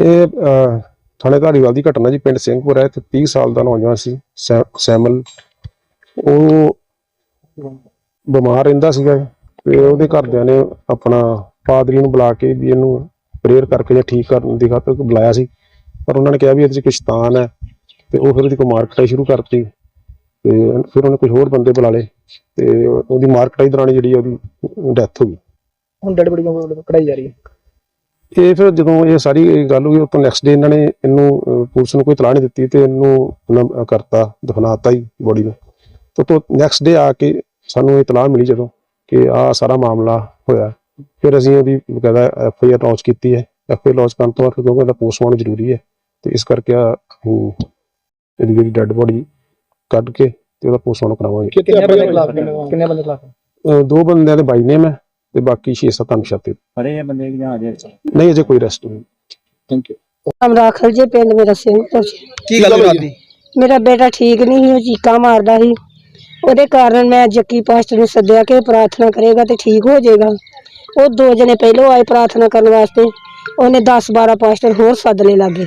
ਇਹ ਥਾਣੇ ਧਾਰੀਵਾਲ ਦੀ ਘਟਨਾ ਜੀ ਪਿੰਡ ਸਿੰਘਪੁਰ ਹੈ ਤੇ 30 ਸਾਲ ਦਾ ਨੌਜਵਾਨ ਸੀ ਸੈਮਲ ਉਹ ਬਿਮਾਰ ਰਹਿੰਦਾ ਸੀਗਾ ਤੇ ਉਹਦੇ ਘਰਦਿਆਂ ਨੇ ਆਪਣਾ ਪਾਦਰੀ ਨੂੰ ਬੁਲਾ ਕੇ ਵੀ ਇਹਨੂੰ ਪ੍ਰੇਅਰ ਕਰਕੇ ਜਾਂ ਠੀਕ ਕਰਨ ਦੀ ਖਾਤਰ ਬੁਲਾਇਆ ਸੀ ਪਰ ਉਹਨਾਂ ਨੇ ਕਿਹਾ ਵੀ ਇਹਦੇ 'ਚ ਕੁਛ ਸ਼ੈਤਾਨ ਹੈ ਤੇ ਉਹ ਫਿਰ ਉਹਦੀ ਕੋਈ ਮਾਰਕਟਾਈ ਸ਼ੁਰੂ ਕਰਤੀ ਤੇ ਫਿਰ ਉਹਨੇ ਕੁਝ ਹੋਰ ਬੰਦੇ ਬੁਲਾ ਲਏ ਤੇ ਉਹਦੀ ਮਾਰਕਟਾਈ ਦੌਰਾਨ ਜਿਹੜੀ ਉਹਦੀ ਡੈਥ ਹੋ ਗਈ ਹੁਣ ਡੈਡ ਬੜੀ ਕਢਾਈ ਜਾ ਰਹੀ ਹੈ ਇਹ ਫਿਰ ਜਦੋਂ ਇਹ ਸਾਰੀ ਗੱਲ ਹੋਈ ਉਹ ਤੋਂ ਨੈਕਸਟ ਡੇ ਇਹਨਾਂ ਨੇ ਇਹਨੂੰ ਪੁਲਿਸ ਨੂੰ ਕੋਈ ਤਲਾਹ ਨਹੀਂ ਦਿੱਤੀ ਤੇ ਇਹਨੂੰ ਕਰਤਾ ਦਫਨਾਤਾ ਹੀ ਬੋਡੀ ਨੂੰ। ਤੇ ਤੋਂ ਨੈਕਸਟ ਡੇ ਆ ਕੇ ਸਾਨੂੰ ਇਹ ਤਲਾਹ ਮਿਲੀ ਜਦੋਂ ਕਿ ਆ ਸਾਰਾ ਮਾਮਲਾ ਹੋਇਆ। ਫਿਰ ਅਸੀਂ ਉਹਦੀ ਬਕਾਇਦਾ ਐਫ ਆਈ ਆਰ ਲਾਂਚ ਕੀਤੀ ਹੈ। ਐਫ ਆਈ ਲਾਂਚ ਕਰਨ ਤੋਂ ਬਾਅਦ ਕਿਉਂਕਿ ਇਹਦਾ ਪੋਸਟਮਾਰਟਮ ਜ਼ਰੂਰੀ ਹੈ ਤੇ ਇਸ ਕਰਕੇ ਆ ਇਹਦੀ ਜਿਹੜੀ ਡੈੱਡ ਬੋਡੀ ਕੱਢ ਕੇ ਤੇ ਉਹਦਾ ਪੋਸਟਮਾਰਟਮ ਕਰਾਵਾਂਗੇ। ਕਿੰਨੇ ਬੰਦੇ ਖਿਲਾਫ ਕਿੰਨੇ ਬੰਦੇ ਖਿਲਾਫ ਦੋ ਬੰਦਿਆਂ ਦੇ ਬਾਈ ਨੇਮ ਹੈ। ਤੇ ਬਾਕੀ 6-7 ਅਨਸ਼ਾਤੇ ਫੜੇ ਆ ਬੰਦੇ ਜਾਂ ਅਜੇ? ਨਹੀਂ ਅਜੇ ਕੋਈ ਅਰੈਸਟ ਨਹੀਂ। ਥੈਂਕ ਯੂ ਨਾਮ ਰਾਖਲ ਜੇ ਪਿੰਡ ਮੇਰਾ ਸਿੰਘਪੁਰ। ਕੀ ਗੱਲ ਹੋਈ ਜੀ? ਮੇਰਾ ਬੇਟਾ ਠੀਕ ਨਹੀਂ ਸੀ ਉਹ ਚੀਕਾਂ ਮਾਰਦਾ ਸੀ। ਉਹਦੇ ਕਾਰਨ ਮੈਂ ਜੱਕੀ ਪਾਸਟਰ ਨੂੰ ਸੱਦਿਆ ਕਿ ਪ੍ਰਾਰਥਨਾ ਕਰੇਗਾ ਤੇ ਠੀਕ ਹੋ ਜਾਏਗਾ। ਉਹ ਦੋ ਜਣੇ ਪਹਿਲੋਂ ਆਏ ਪ੍ਰਾਰਥਨਾ ਕਰਨ ਵਾਸਤੇ। ਉਹਨੇ 10 12 ਪਾਸਟਰ ਹੋਰ ਸੱਦ ਲਏ ਲਾਗੇ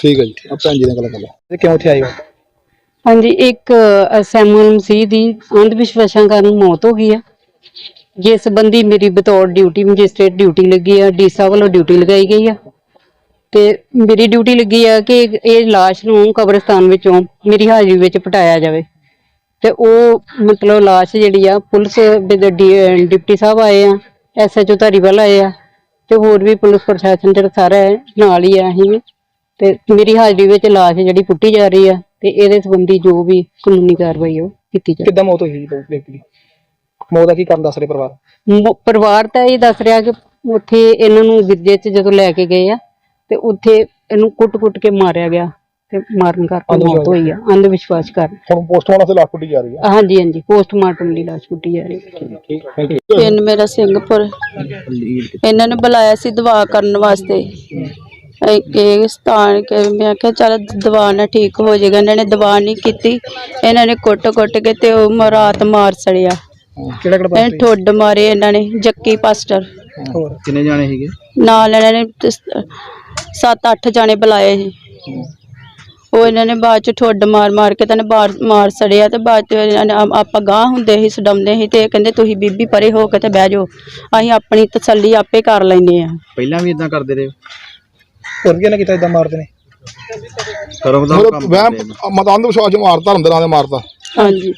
ਠੀਕ ਹੈ ਜੀ। ਆ ਭੈਣ ਜੀ ਨਾਲ ਗੱਲ ਕਰ ਲਓ। ਇਹ ਕਿਉਂ ਇੱਥੇ ਆਏ ਹੋ? ਹਾਂਜੀ, ਇੱਕ ਸੈਮੂਅਲ ਮਸੀਹ ਦੀ ਅੰਧ ਵਿਸ਼ਵਾਸਾਂ ਕਾਰਨ ਮੌਤ ਹੋ ਗਈ ਆ। ਜਿਸ ਸੰਬੰਧੀ ਮੇਰੀ ਬਤੌਰ ਡਿਊਟੀ ਮੈਜਿਸਟ੍ਰੇਟ ਡਿਊਟੀ ਲੱਗੀ ਆ, ਡੀਸਾ ਵੱਲੋਂ ਡਿਊਟੀ ਲਗਾਈ ਗਈ ਆ। ਤੇ ਮੇਰੀ ਡਿਊਟੀ ਲੱਗੀ ਆ ਕਿ ਇਹ ਲਾਸ਼ ਨੂੰ ਕਬਰਸਤਾਨ ਵਿੱਚੋਂ ਮੇਰੀ ਹਾਜ਼ਰੀ ਵਿੱਚ ਪਟਾਇਆ ਜਾਵੇ। ਤੇ ਉਹ ਮਤਲਬ ਲਾਸ਼ ਜਿਹੜੀ ਆ, ਪੁਲਿਸ ਡਿਪਟੀ ਸਾਹਿਬ ਆਏ ਆ ਐਸਐਚਓ ਧਾਰੀਵਾਲ ਆਏ ਆ। ਤੇ ਹੋਰ ਵੀ ਪੁਲਿਸ ਪ੍ਰਸ਼ਾਸਨ ਜਿਹੜਾ ਸਾਰਾ ਨਾਲ ਹੀ ਆ, ਅਸੀਂ ਤੇ ਮੇਰੀ ਹਾਜ਼ਰੀ ਵਿੱਚ ਲਾਸ਼ ਜਿਹੜੀ ਪੁੱਟੀ ਜਾ ਰਹੀ ਆ ਤੇ ਇਹਦੇ ਸੰਬੰਧੀ ਜੋ ਵੀ ਕਾਨੂੰਨੀ ਕਾਰਵਾਈ ਉਹ ਕੀਤੀ ਜਾਵੇ। ਕਿੱਦਾਂ ਮੌਤ ਹੋਈ ਜੀ ਦੀ? ਮੌਤ ਦਾ ਕੀ ਕਾਰਨ ਦੱਸ ਰਹੇ ਪਰਿਵਾਰ? ਮ- ਪਰਿਵਾਰ ਤਾਂ ਇਹ ਦੱਸ ਰਿਹਾ ਕਿ ਉੱਥੇ ਇਹਨਾਂ ਨੂੰ ਗਿਰਜੇ 'ਚ ਜਦੋਂ ਲੈ ਕੇ ਗਏ ਆ ਤੇ ਉੱਥੇ ਇਹਨੂੰ ਕੁੱਟ-ਕੁੱਟ ਕੇ ਮਾਰਿਆ ਗਿਆ ਤੇ ਮਾਰਨ ਕਰਕੇ ਮੌਤ ਹੋਈ ਆ ਅੰਧ ਵਿਸ਼ਵਾਸ ਕਾਰਨ। ਹੁਣ ਪੋਸਟਮਾਰਟਮ ਤੇ ਲਾਸ਼ ਪੁੱਟੀ ਜਾ ਰਹੀ ਹੈ ਹਾਂਜੀ ਹਾਂਜੀ ਪੋਸਟਮਾਰਟਮ ਦੀ ਲਾਸ਼ ਪੁੱਟੀ ਜਾ ਰਹੀ ਹੈ ਠੀਕ ਥੈਂਕ ਯੂ ਪਿੰਡ ਮੇਰਾ ਸਿੰਘਪੁਰ ਇਹਨਾਂ ਨੇ ਬੁਲਾਇਆ ਸੀ ਦਵਾ ਕਰਨ ਵਾਸਤੇ। ਸਥਾਨ ਕੇ ਮੈਂ ਕਿਹਾ ਚੱਲ ਦਵਾ ਨਾਲ ਠੀਕ ਹੋ ਜਾਏਗਾ ਇਹਨਾਂ ਨੇ ਦਵਾ ਨਹੀਂ ਕੀਤੀ। ਇਹਨਾਂ ਨੇ ਕੁੱਟ-ਕੁੱਟ ਕੇ ਤੇ ਉਹ ਮ- ਰਾਤ ਮਾਰ ਸੜਿਆ। ਕਿਹੜਾ ਕਿਹੜਾ ਠੁੱਡ ਮਾਰੇ ਇਹਨਾਂ ਨੇ ਜੱਕੀ ਪਾਸਟਰ। ਹੋਰ? ਕਿੰਨੇ ਜਾਣੇ ਸੀਗੇ? ਨਾਲ ਇਹਨਾਂ ਨੇ 7-8 ਜਾਣੇ ਬੁਲਾਏ ਸੀ। ਉਹ ਇਹਨਾਂ ਨੇ ਬਾਅਦ ਚ ਠੁੱਡ ਮਾਰ ਮਾਰ ਕੇ ਤਾਂ ਨੇ ਬਾਹਰ ਮਾਰ ਸੜਿਆ ਤੇ ਬਾਅਦ ਚ ਇਹਨਾਂ ਨੇ ਆ- ਆਪਾਂ ਗਾਹ ਹੁੰਦੇ ਸੀ ਸਡਮਦੇ ਸੀ ਤੇ ਇਹ ਕਹਿੰਦੇ ਤੁਸੀਂ ਬੀਬੀ ਪਰੇ ਹੋ ਕੇ ਤੇ ਬਹਿ ਜਾਓ। ਅਸੀਂ ਆਪਣੀ ਤਸੱਲੀ ਆਪੇ ਕਰ ਲੈਨੇ ਆ ਪਹਿਲਾਂ ਵੀ ਇਦਾਂ ਕਰਦੇ ਰਹੇ? ਹੋਰ ਕੀ ਨਾ ਕੀਤਾ ਇਦਾਂ ਮਾਰਦੇ ਨੇ ਕਰੋ ਦਾ ਕੰਮ ਕਰਦੇ ਨੇ। ਮਤਾਂ ਵਿਸ਼ਵਾਸ ਮਾਰਤਾ ਧਰਮ ਦੇ ਨਾਂ ਤੇ ਮਾਰਤਾ ਹਾਂਜੀ